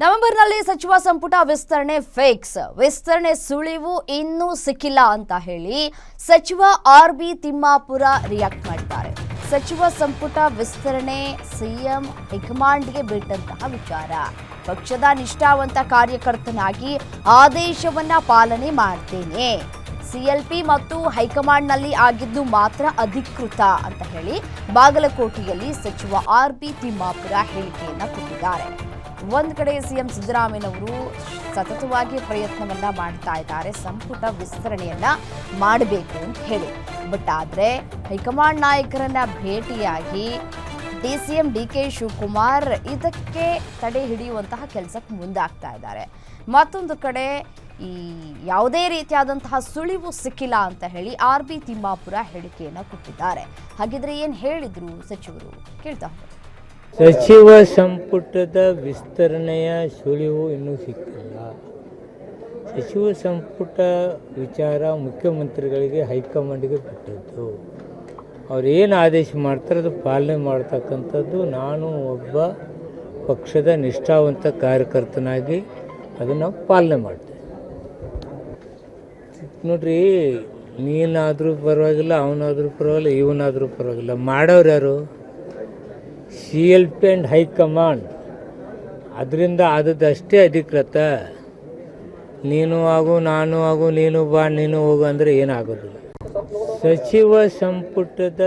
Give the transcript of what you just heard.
ನವೆಂಬರ್ನಲ್ಲಿ ಸಚಿವ ಸಂಪುಟ ವಿಸ್ತರಣೆ ಫೇಕ್ಸ್. ವಿಸ್ತರಣೆ ಸುಳಿವು ಇನ್ನೂ ಸಿಕ್ಕಿಲ್ಲ ಅಂತ ಹೇಳಿ ಸಚಿವ ಆರ್ ಬಿ ತಿಮ್ಮಾಪುರ ರಿಯಾಕ್ಟ್ ಮಾಡಿದ್ದಾರೆ. ಸಚಿವ ಸಂಪುಟ ವಿಸ್ತರಣೆ ಸಿಎಂ ಹೈಕಮಾಂಡ್ಗೆ ಬಿಟ್ಟಂತಹ ವಿಚಾರ. ಪಕ್ಷದ ನಿಷ್ಠಾವಂತ ಕಾರ್ಯಕರ್ತನಾಗಿ ಆದೇಶವನ್ನ ಪಾಲನೆ ಮಾಡ್ತೇನೆ. ಸಿಎಲ್ಪಿ ಮತ್ತು ಹೈಕಮಾಂಡ್ನಲ್ಲಿ ಆಗಿದ್ದು ಮಾತ್ರ ಅಧಿಕೃತ ಅಂತ ಹೇಳಿ ಬಾಗಲಕೋಟೆಯಲ್ಲಿ ಸಚಿವ ಆರ್ ಬಿ ತಿಮ್ಮಾಪುರ ಹೇಳಿಕೆಯನ್ನು ಕೊಟ್ಟಿದ್ದಾರೆ. ಒಂದ್ ಕಡೆ ಸಿಎಂ ಸಿದ್ದರಾಮಯ್ಯನವರು ಸತತವಾಗಿ ಪ್ರಯತ್ನವನ್ನ ಮಾಡ್ತಾ ಇದ್ದಾರೆ, ಸಂಪುಟ ವಿಸ್ತರಣೆಯನ್ನ ಮಾಡಬೇಕು ಅಂತ ಹೇಳಿ. ಬಟ್ ಆದ್ರೆ ಹೈಕಮಾಂಡ್ ನಾಯಕರನ್ನ ಭೇಟಿಯಾಗಿ D C M D K Shivakumar ಇದಕ್ಕೆ ತಡೆ ಹಿಡಿಯುವಂತಹ ಕೆಲಸಕ್ಕೆ ಮುಂದಾಗ್ತಾ ಇದ್ದಾರೆ. ಮತ್ತೊಂದು ಕಡೆ ಈ ಯಾವುದೇ ರೀತಿಯಾದಂತಹ ಸುಳಿವು ಸಿಕ್ಕಿಲ್ಲ ಅಂತ ಹೇಳಿ ಆರ್ ಬಿ ತಿಮ್ಮಾಪುರ ಹೇಳಿಕೆಯನ್ನು ಕೊಟ್ಟಿದ್ದಾರೆ. ಹಾಗಿದ್ರೆ ಏನು ಹೇಳಿದ್ರು ಸಚಿವರು? ಕೇಳ್ತಾ ಹೋಗೋಣ. ಸಚಿವ ಸಂಪುಟದ ವಿಸ್ತರಣೆಯ ಸುಳಿವು ಇನ್ನೂ ಸಿಕ್ಕಿಲ್ಲ. ಸಚಿವ ಸಂಪುಟ ವಿಚಾರ ಮುಖ್ಯಮಂತ್ರಿಗಳಿಗೆ ಹೈಕಮಾಂಡ್ಗೆ ಬಿಟ್ಟದ್ದು ಏನು ಆದೇಶ ಮಾಡ್ತಾರೆ ಅದು ಪಾಲನೆ ಮಾಡ್ತಕ್ಕಂಥದ್ದು ನಾನು ಒಬ್ಬ ಪಕ್ಷದ ನಿಷ್ಠಾವಂತ ಕಾರ್ಯಕರ್ತನಾಗಿ ಅದನ್ನು ಪಾಲನೆ ಮಾಡ್ತೇನೆ ನೋಡ್ರಿ, ನೀನಾದರೂ ಪರವಾಗಿಲ್ಲ, ಅವನಾದರೂ ಪರವಾಗಿಲ್ಲ, ಇವನಾದರೂ ಪರವಾಗಿಲ್ಲ. ಮಾಡೋರು ಯಾರು? C L P and high command ಅದರಿಂದ ಆದದ್ದಷ್ಟೇ ಅಧಿಕೃತ. ನೀನು ಆಗು, ನಾನು ಆಗು, ನೀನು ಬಾ, ನೀನು ಹೋಗು ಅಂದರೆ ಏನಾಗೋದಿಲ್ಲ. ಸಚಿವ ಸಂಪುಟದ